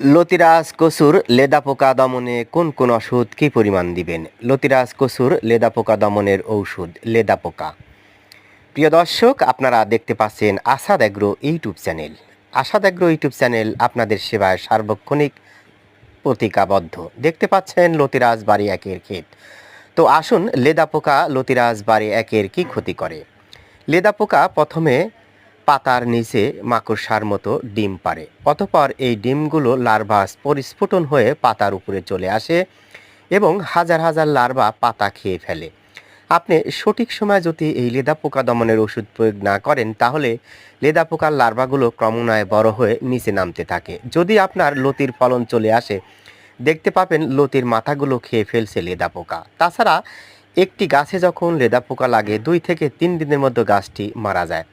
লতিরাজ কসুর লেদা পোকা দমনে কোন কোন ওষুধ কী পরিমাণ দিবেন? লতিরাজ কসুর লেদা পোকা দমনের ঔষধ, লেদা পোকা। প্রিয় দর্শক, আপনারা দেখতে পাচ্ছেন Asad agro YouTube channel. Asad agro YouTube channel আপনাদের সেবায় সার্বক্ষণিক প্রতিজ্ঞাবদ্ধ। দেখতে পাচ্ছেন লতিরাজ বাড়ি একের ক্ষেত। তো আসুন, লেদা পোকা লতিরাজ বাড়ি একের কি ক্ষতি করে? লেদা পোকা প্রথমে পাতার নিচে মাকড়সার মতো ডিম পারে অতপর এই ডিমগুলো লার্ভাস পরিস্ফুটন হয়ে পাতার উপরে চলে আসে এবং হাজার হাজার লার্ভা পাতা খেয়ে ফেলে। আপনি সঠিক সময় যদি এই লেদা পোকা দমনের ওষুধ প্রয়োগ না করেন, তাহলে লেদা পোকার লার্ভাগুলো ক্রমান্বয়ে বড় হয়ে নিচে নামতে থাকে। যদি আপনার লতির ফলন চলে আসে, দেখতে পাবেন লতির মাথাগুলো খেয়ে ফেলছে লেদা পোকা। তাছাড়া একটি গাছে যখন লেদা পোকা লাগে, দুই থেকে তিন দিনের মধ্যে গাছটি মারা যায়।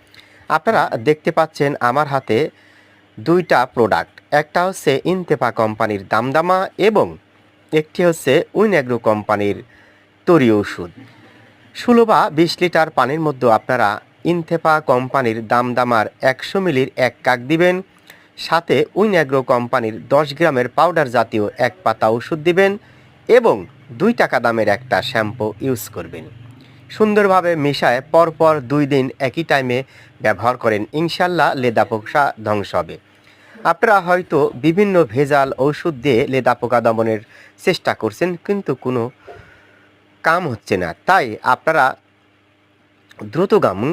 আপনারা দেখতে পাচ্ছেন আমার হাতে দুইটা প্রোডাক্ট একটা হচ্ছে ইনতেপা কোম্পানির দামদামা এবং একটি হচ্ছে উইনঅ্যাগ্রো কোম্পানির তরি ওষুধ। ষোলো বা বিশ লিটার পানির মধ্যে আপনারা ইনথেপা কোম্পানির দামদামার একশো মিলির এক কাক দিবেন, সাথে উইনঅ্যাগ্রো কোম্পানির দশ গ্রামের পাউডার জাতীয় এক পাতা ওষুধ দিবেন এবং দুই টাকা দামের একটা শ্যাম্পু ইউজ করবেন। সুন্দরভাবে মিশায় পরপর দুই দিন একই টাইমে ব্যবহার করেন। ইনশাল্লাহ লেদা পোকা ধ্বংস হবে। আপনারা হয়তো বিভিন্ন ভেজাল ঔষধ দিয়ে লেদা পোকা দমনের চেষ্টা করছেন, কিন্তু কোনো কাম হচ্ছে না। তাই আপনারা দ্রুতগামী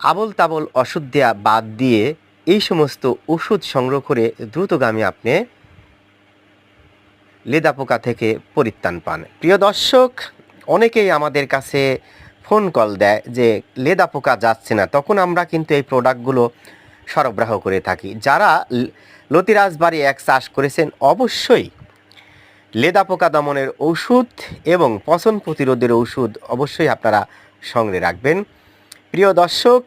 আবল তাবল ওষুধ দেওয়া বাদ দিয়ে এই সমস্ত ওষুধ সংগ্রহ করে দ্রুতগামী আপনি লেদা পোকা থেকে পরিত্রাণ পান। প্রিয় দর্শক অনেকেই আমাদের কাছে ফোন কল দেয় যে, লেদা পোকা যাচ্ছে না। তখন আমরা কিন্তু এই প্রোডাক্টগুলো সরবরাহ করে থাকি। যারা লতিরাজবাড়ি লতিরাজ বাড়ি এক চাষ করেছেন, অবশ্যই লেদা পোকা দমনের ঔষধ এবং পচন প্রতিরোধের ওষুধ অবশ্যই আপনারা সঙ্গে রাখবেন। প্রিয় দর্শক